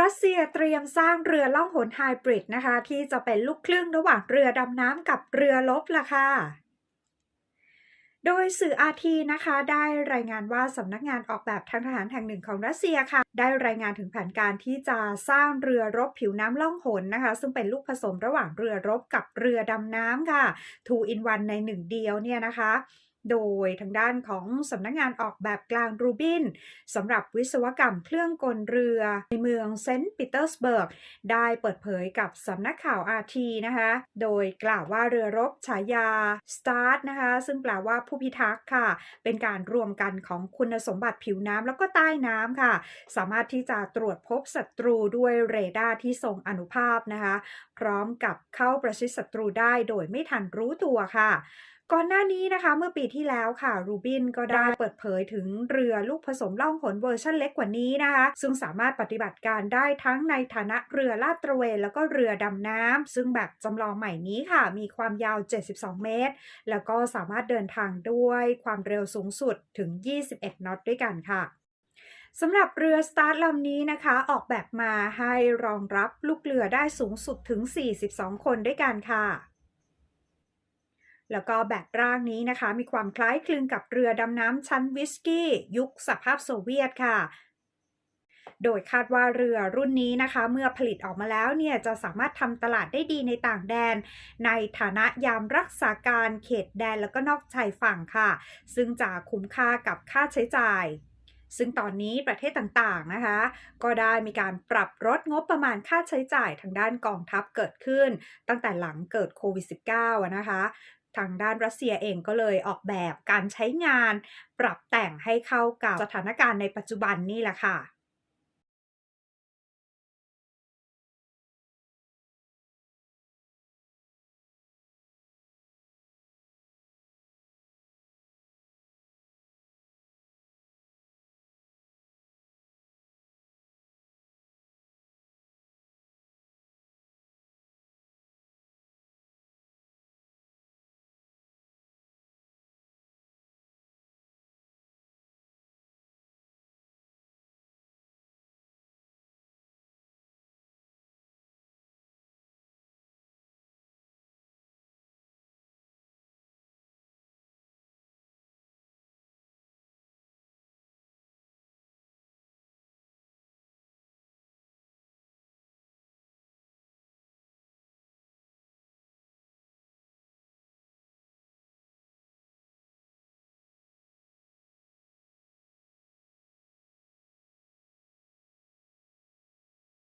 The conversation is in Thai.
รัสเซียเตรียมสร้างเรือล่องหนไฮบริดนะคะ ที่จะเป็นลูกครึ่งระหว่างเรือดำน้ำกับเรือรบล่ะค่ะโดยสื่ออาทีนะคะได้รายงานว่าสำนักงานออกแบบทางทหารแห่งหนึ่งของรัสเซียค่ะ ได้รายงานถึงแผนการที่จะสร้างเรือรบผิวน้ำล่องหนนะคะ ซึ่งเป็นลูกผสมระหว่างเรือรบกับเรือดำน้ำค่ะ2 in 1ในหนึ่งเดียวเนี่ยนะคะ โดยทางด้านของสำนักงานออกแบบกลางรูบินสำหรับวิศวกรรมเครื่องกลเรือ ในเมืองเซนต์ปีเตอร์สเบิร์ก ได้เปิดเผยกับสำนักข่าว RT นะคะ โดยกล่าวว่าเรือรบฉายา START นะคะ ซึ่งแปลว่าผู้พิทักษ์ค่ะ เป็นการรวมกันของคุณสมบัติผิวน้ำแล้วก็ใต้น้ำค่ะ สามารถที่จะตรวจพบศัตรูด้วยเรดาร์ที่ทรงอนุภาพนะคะ พร้อมกับเข้าประชิดศัตรูได้โดยไม่ทันรู้ตัวค่ะ ก่อนหน้านี้นะคะเมื่อปีที่แล้วค่ะรูบินก็ได้เปิดเผยถึงเรือลูกผสมล่องหนเวอร์ชันเล็กกว่านี้นะคะ ซึ่งสามารถปฏิบัติการได้ทั้งในฐานะเรือลาดตระเวนแล้วก็เรือดำน้ำซึ่งแบบจำลองใหม่นี้ค่ะ มีความยาว 72 เมตร แล้วก็สามารถเดินทางด้วยความเร็วสูงสุดถึง 21น็อตด้วยกันค่ะสำหรับเรือสตาร์ทลำนี้นะคะ ออกแบบมาให้รองรับลูกเรือได้สูงสุดถึง 42 คนด้วยกันค่ะ แล้วก็แบบร่างนี้นะคะ มีความคล้ายคลึงกับเรือดำน้ำชั้นวิสกี้ ยุคสภาพโซเวียตค่ะ โดยคาดว่าเรือรุ่นนี้นะคะ เมื่อผลิตออกมาแล้วเนี่ย จะสามารถทำตลาดได้ดีในต่างแดน ในฐานะยามรักษาการเขตแดนแล้วก็นอกชายฝั่งค่ะ ซึ่งจะคุ้มค่ากับค่าใช้จ่ายซึ่งตอนนี้ประเทศต่างๆนะคะ ก็ได้มีการปรับลดงบประมาณค่าใช้จ่ายทางด้านกองทัพเกิดขึ้น ตั้งแต่หลังเกิดโควิด -19 นะคะ ทางด้านรัสเซียเองก็เลยออกแบบการใช้งาน ปรับแต่งให้เข้ากับสถานการณ์ในปัจจุบันนี่แหละค่ะ